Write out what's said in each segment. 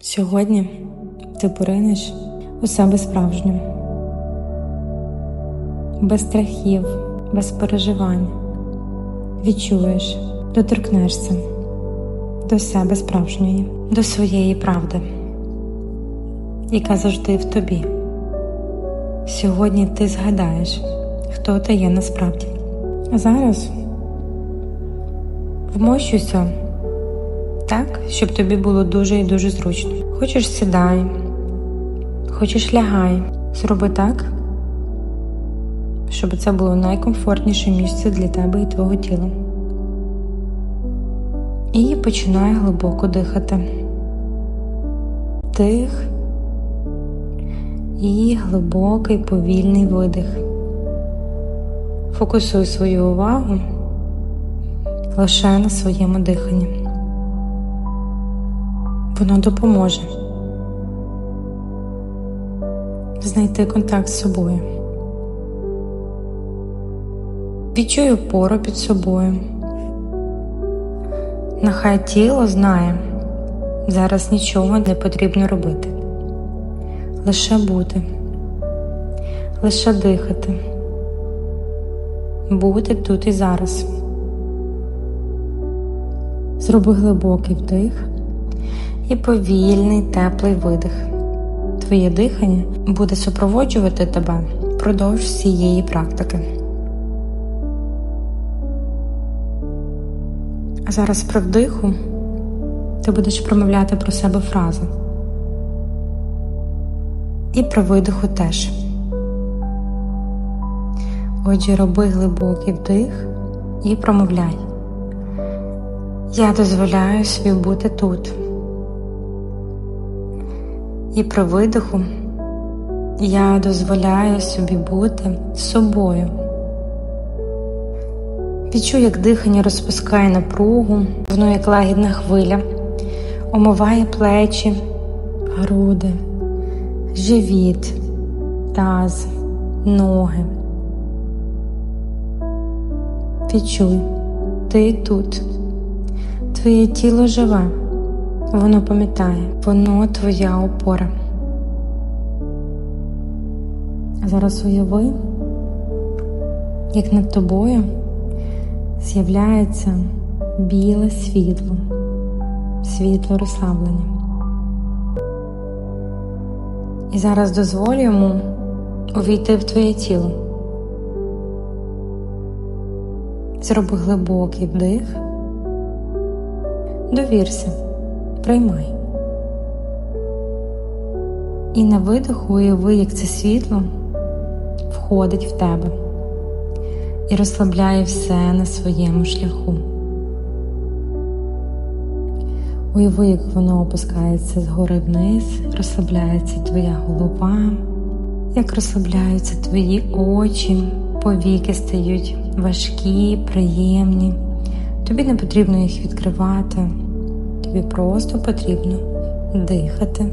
Сьогодні ти поринеш у себе справжню, без страхів, без переживань. Відчуєш, доторкнешся до себе справжньої, до своєї правди, яка завжди в тобі. Сьогодні ти згадаєш, хто ти є насправді. А зараз вмощуйся так, щоб тобі було дуже і дуже зручно. Хочеш сідай, хочеш лягай. Зроби так, щоб це було найкомфортніше місце для тебе і твого тіла. І починай глибоко дихати. Тих і глибокий повільний видих. Фокусуй свою увагу лише на своєму диханні. Воно допоможе знайти контакт з собою. Відчуй опору під собою. Нехай тіло знає, зараз нічого не потрібно робити. Лише бути, лише дихати, бути тут і зараз. Зроби глибокий вдих і повільний теплий видих. Твоє дихання буде супроводжувати тебе впродовж всієї практики. А зараз при вдиху ти будеш промовляти про себе фрази. І при видиху теж. Отже, роби глибокий вдих і промовляй. Я дозволяю собі бути тут. І при видиху я дозволяю собі бути собою. Відчуй, як дихання розпускає напругу, воно як лагідна хвиля, омиває плечі, груди, живіт, таз, ноги. Відчуй, ти тут, твоє тіло живе. Воно пам'ятає, воно твоя опора. Зараз уяви, як над тобою з'являється біле світло, світло розслаблення. І зараз дозволь йому увійти в твоє тіло. Зроби глибокий вдих, довірся приймай. І на видиху уяви, як це світло входить в тебе і розслабляє все на своєму шляху. Уяви, як воно опускається згори вниз, розслабляється твоя голова, як розслабляються твої очі, повіки стають важкі, приємні. Тобі не потрібно їх відкривати. Тобі просто потрібно дихати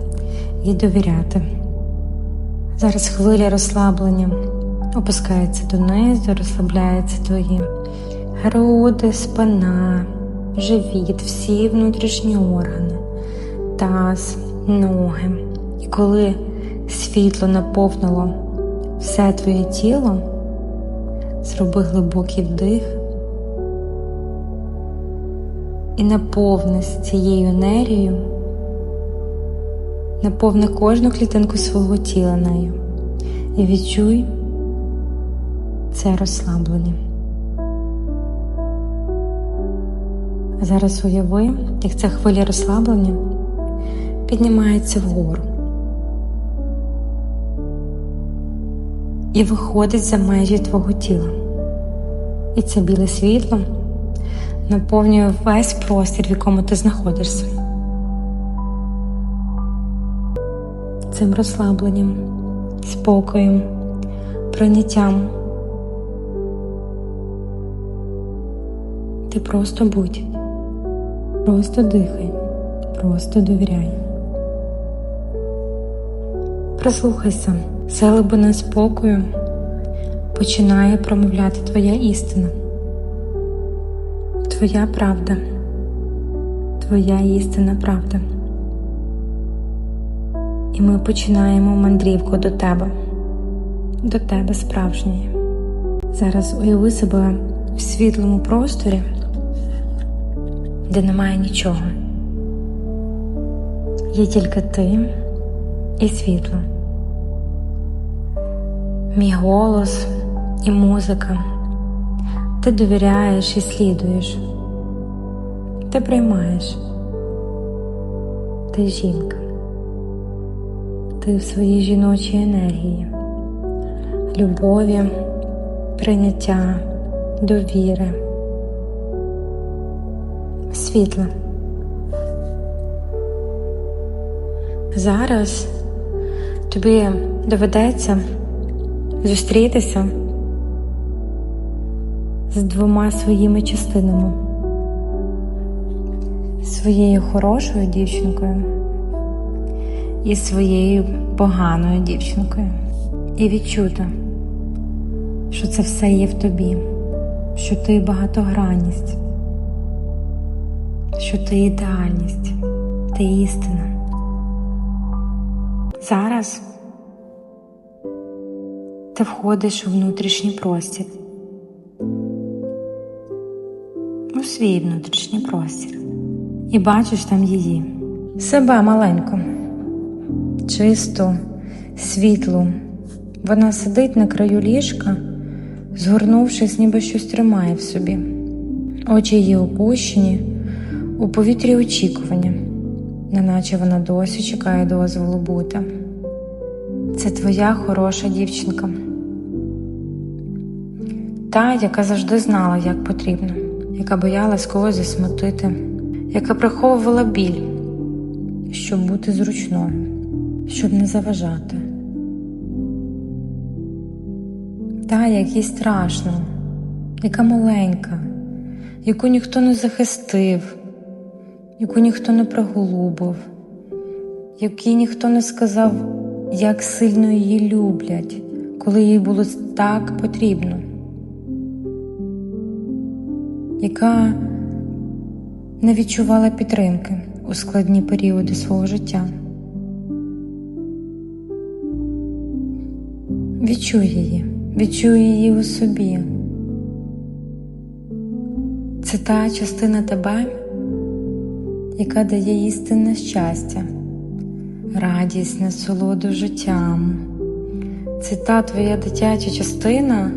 і довіряти. Зараз хвиля розслаблення опускається донизу, розслабляються твої груди, спина, живіт, всі внутрішні органи, таз, ноги. І коли світло наповнило все твоє тіло, зроби глибокий вдих і наповнись цією енергією, наповни кожну клітинку свого тіла нею і відчуй це розслаблення. Зараз уяви, як ця хвиля розслаблення піднімається вгору і виходить за межі твого тіла. І це біле світло наповнює весь простір, в якому ти знаходишся. Цим розслабленням, спокоєм, прийняттям. Ти просто будь, просто дихай, просто довіряй. Прислухайся, це спокою починає промовляти твоя істина твоя правда, твоя істинна правда. І ми починаємо мандрівку до тебе, до тебе справжньої. Зараз уяви себе в світлому просторі, де немає нічого. Є тільки ти і світло, мій голос і музика. Ти довіряєш і слідуєш. Ти приймаєш. Ти жінка. Ти в своїй жіночій енергії, любові, прийняття, довіри, світла. Зараз тобі доведеться зустрітися з двома своїми частинами, своєю хорошою дівчинкою і своєю поганою дівчинкою. І відчути, що це все є в тобі, що ти багатогранність, що ти ідеальність, ти істина. Зараз ти входиш у внутрішній простір, свій внутрішній простір, і бачиш там її, себе маленьку, чисту, світлу. Вона сидить на краю ліжка, згорнувшись, ніби щось тримає в собі. Очі її опущені, у повітрі очікування, неначе вона досі чекає дозволу бути. Це твоя хороша дівчинка. Та, яка завжди знала, як потрібно, яка боялась когось засмутити, яка приховувала біль, щоб бути зручною, щоб не заважати. Та, якій страшно, яка маленька, яку ніхто не захистив, яку ніхто не приголубив, якій ніхто не сказав, як сильно її люблять, коли їй було так потрібно, яка не відчувала підтримки у складні періоди свого життя. Відчуй її, відчуй її у собі. Це та частина тебе, яка дає істинне щастя, радість, насолоду життям. Це та твоя дитяча частина,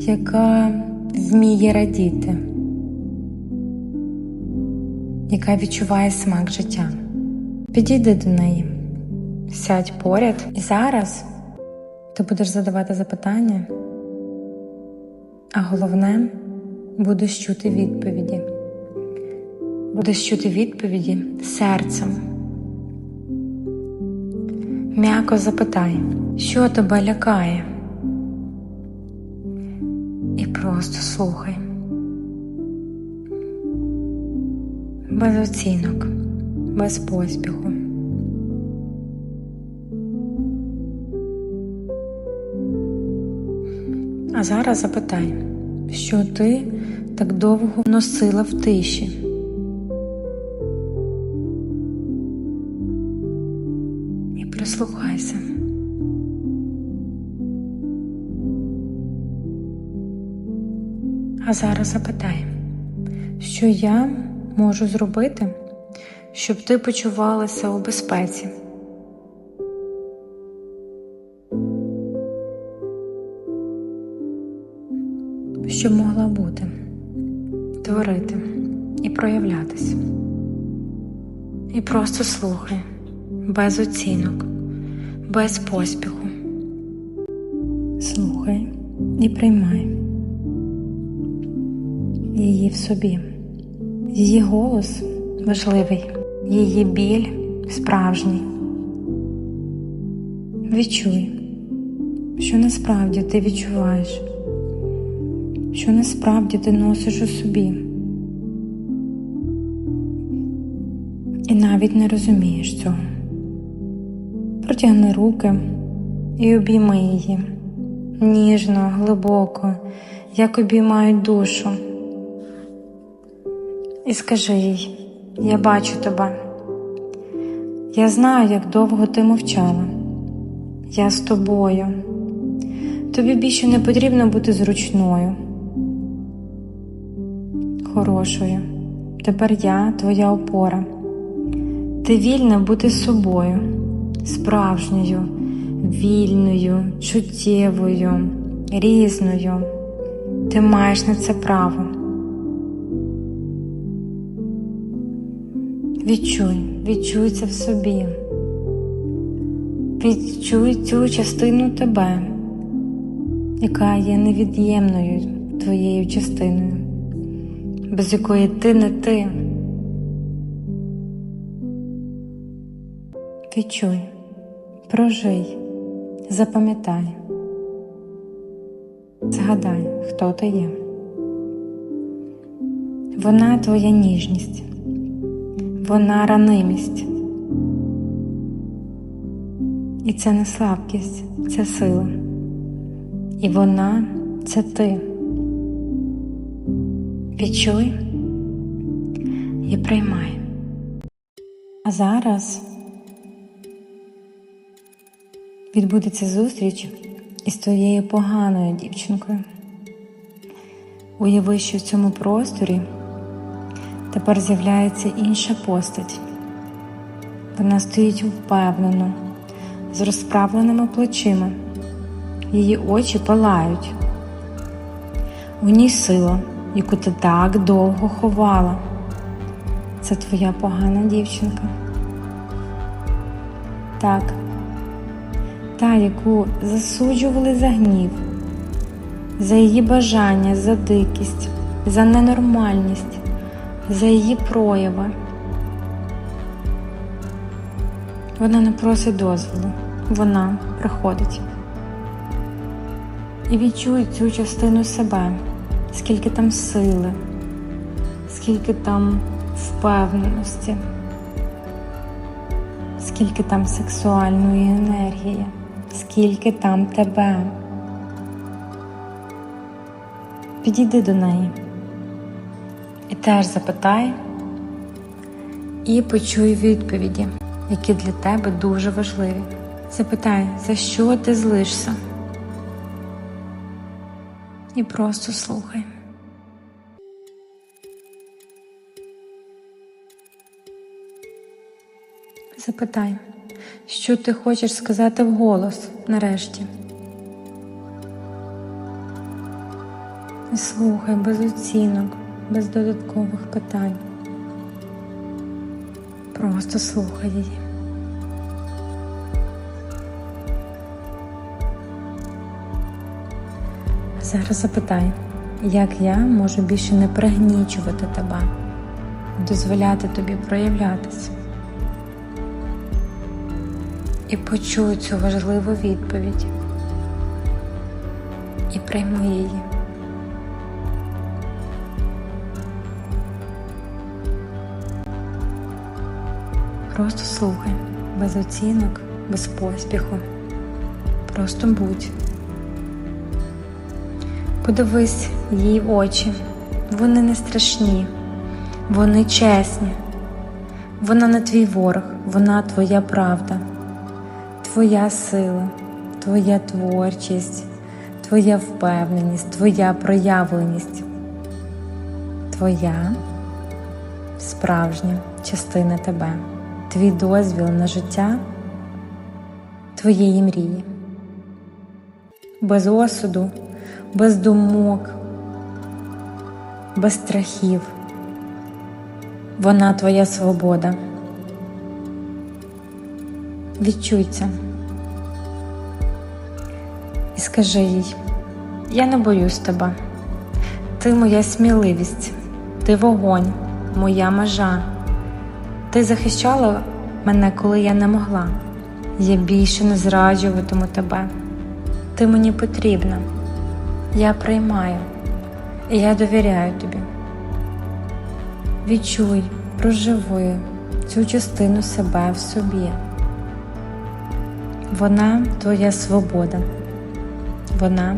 яка вміє радіти, яка відчуває смак життя. Підійди до неї, сядь поряд і зараз ти будеш задавати запитання, а головне будеш чути відповіді. Будеш чути відповіді серцем. М'яко запитай, що тебе лякає. Просто слухай. Без оцінок, без поспіху. А зараз запитай, що ти так довго носила в тиші. І прислухайся. А зараз запитай, що я можу зробити, щоб ти почувалася у безпеці. Щоб могла бути, творити і проявлятися. І просто слухай, без оцінок, без поспіху. Слухай і приймай її в собі. Її голос важливий, її біль справжній. Відчуй, що насправді ти відчуваєш, що насправді ти носиш у собі. І навіть не розумієш цього. Протягни руки і обійми її ніжно, глибоко, як обіймають душу. І скажи їй, я бачу тебе, Я знаю, як довго ти мовчала. Я з тобою. Тобі більше не потрібно бути зручною, хорошою. Тепер я твоя опора. Ти вільна бути собою, справжньою, вільною, чуттєвою, різною. Ти маєш на це право. Відчуй, відчуй це в собі. Відчуй цю частину тебе, яка є невід'ємною твоєю частиною, без якої ти не ти. Відчуй, прожий, запам'ятай, згадай, хто ти є. Вона твоя ніжність, вона ранимість. І це не слабкість, це сила. І вона це ти. Відчуй і приймай. А зараз відбудеться зустріч із твоєю поганою дівчинкою. Уяви, що в цьому просторі тепер з'являється інша постать. Вона стоїть впевнено, з розправленими плечима. Її очі палають. У ній сила, яку ти так довго ховала. Це твоя погана дівчинка. Так, та, яку засуджували за гнів, за її бажання, за дикість, за ненормальність, за її прояви. Вона не просить дозволу, вона приходить. І відчуй цю частину себе, скільки там сили, скільки там впевненості, скільки там сексуальної енергії, скільки там тебе. Підійди до неї і теж запитай і почуй відповіді які для тебе дуже важливі. Запитай, за що ти злишся? І просто слухай. Запитай, що ти хочеш сказати вголос нарешті. І слухай без оцінок, без додаткових питань. Просто слухай її. Зараз запитай, як я можу більше не пригнічувати тебе, дозволяти тобі проявлятися. І почуй цю важливу відповідь і прийми її. Просто слухай, без оцінок, без поспіху. Просто будь. Подивись їй в очі. Вони не страшні, вони чесні. Вона не твій ворог, вона твоя правда, твоя сила, твоя творчість, твоя впевненість, твоя проявленість, твоя справжня частина тебе твій дозвіл на життя твоєї мрії, без осуду, без думок, без страхів. Вона твоя свобода. Відчуй це і скажи їй, я не боюсь тебе, ти моя сміливість, ти вогонь, моя межа. Ти захищала мене, коли я не могла. Я більше не зраджуватиму тебе. Ти мені потрібна. Я приймаю і я довіряю тобі. Відчуй, проживи цю частину себе в собі. Вона твоя свобода, вона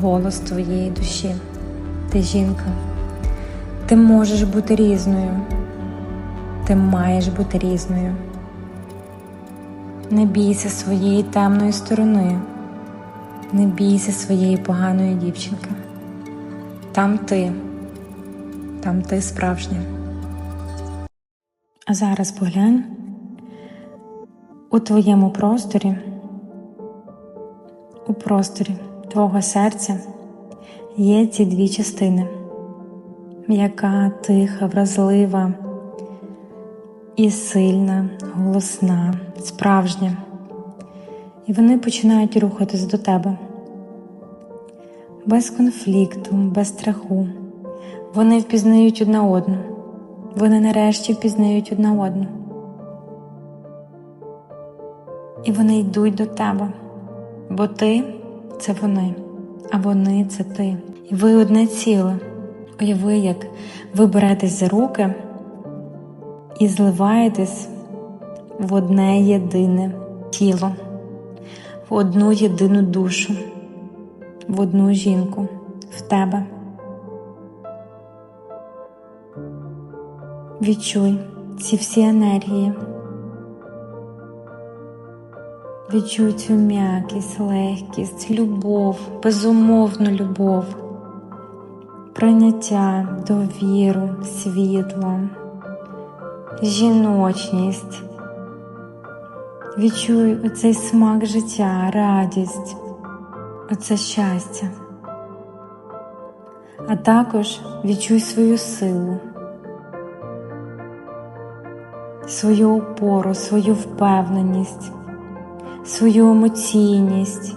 голос твоєї душі. Ти жінка, ти можеш бути різною. Ти маєш бути різною. Не бійся своєї темної сторони, не бійся своєї поганої дівчинки. Там ти, там ти справжня. А зараз поглянь у твоєму просторі, у просторі твого серця є ці дві частини, м'яка, тиха, вразлива і сильна, голосна, справжня. І вони починають рухатись до тебе. Без конфлікту, без страху. Вони впізнають одна одну. Вони нарешті впізнають одна одну. І вони йдуть до тебе, бо ти це вони, а вони це ти. І ви одне ціле. Уяви, як ви беретесь за руки і зливаєтесь в одне єдине тіло, в одну єдину душу, в одну жінку, в тебе. Відчуй ці всі енергії. Відчуй цю м'якість, легкість, любов, безумовну любов, прийняття, довіру, світло, жіночність. Відчуй оцей смак життя, радість, оце щастя. А також відчуй свою силу, свою опору, свою впевненість свою емоційність,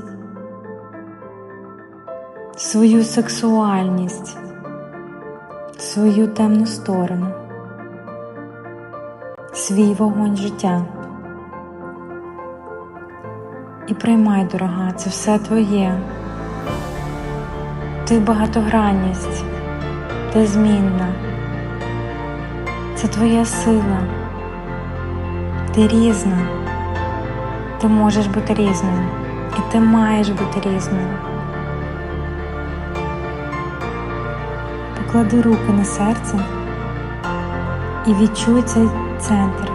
свою сексуальність, свою темну сторону, свій вогонь життя. І приймай, дорога, це все твоє. Ти багатогранність, ти змінна, це твоя сила, ти різна. Ти можеш бути різною, і ти маєш бути різною. Поклади руки на серце і відчуй цей центр.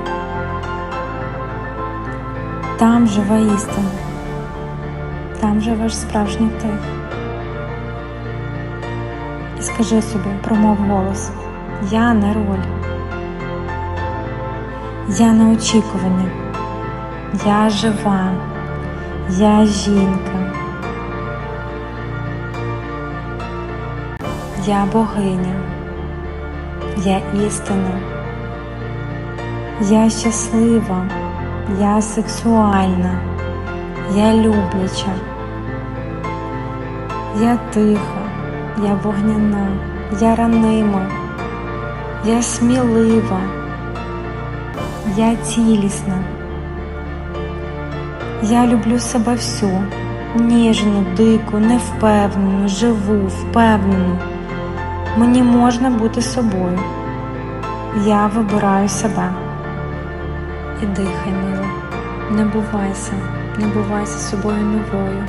Там живе істина, там живеш справжній ти. І скажи собі, промов голос, я не роль, я на очікування. Я жива, я жінка, я богиня, я істина, я щаслива, я сексуальна, я любляча, я тиха, я вогняна, я ранима, я смілива, я цілісна. Я люблю себе всю, ніжну, дику, невпевнену, живу, впевнену. Мені можна бути собою. Я вибираю себе. І дихай, мило, не бувайся, не бувайся собою новою.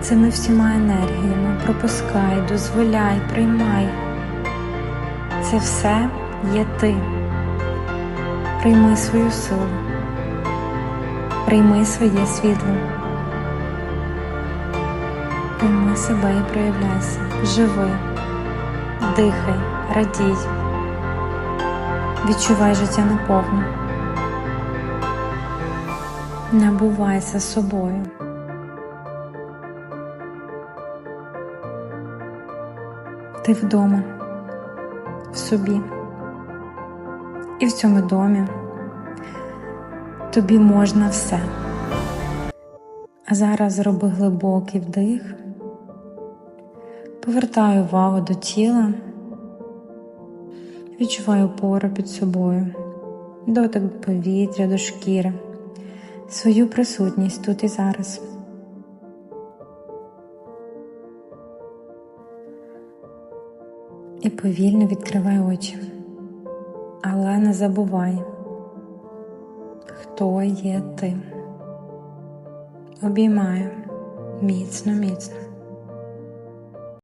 Цими всіма енергіями. Пропускай, дозволяй, приймай. Це все є ти. Прийми свою силу. Прийми своє світло, прийми себе і проявляйся, живи, дихай, радій, відчувай життя наповну, набувайся собою. Ти вдома, в собі і в цьому домі. Тобі можна все. А зараз зроби глибокий вдих, повертай увагу до тіла, відчувай опору під собою, дотик до повітря, до шкіри, свою присутність тут і зараз. І повільно відкривай очі, але не забувай хто є ти. Обіймаю міцно, міцно.